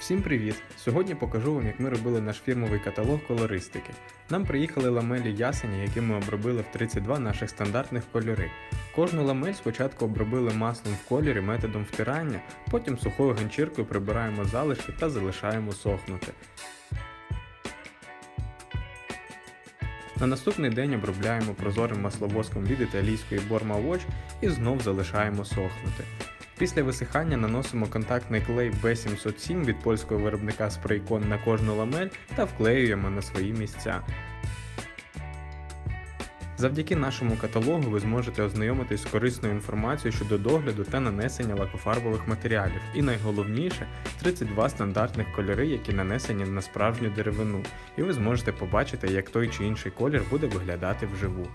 Всім привіт! Сьогодні покажу вам, як ми робили наш фірмовий каталог колористики. Нам приїхали ламелі ясені, які ми обробили в 32 наших стандартних кольори. Кожну ламель спочатку обробили маслом в кольорі методом втирання, потім сухою ганчіркою прибираємо залишки та залишаємо сохнути. На наступний день обробляємо прозорим масловоском від італійської Borma Watch і знов залишаємо сохнути. Після висихання наносимо контактний клей B707 від польського виробника Spraycon на кожну ламель та вклеюємо на свої місця. Завдяки нашому каталогу ви зможете ознайомитись з корисною інформацією щодо догляду та нанесення лакофарбових матеріалів. І найголовніше 32 стандартних кольори, які нанесені на справжню деревину, і ви зможете побачити, як той чи інший колір буде виглядати вживу.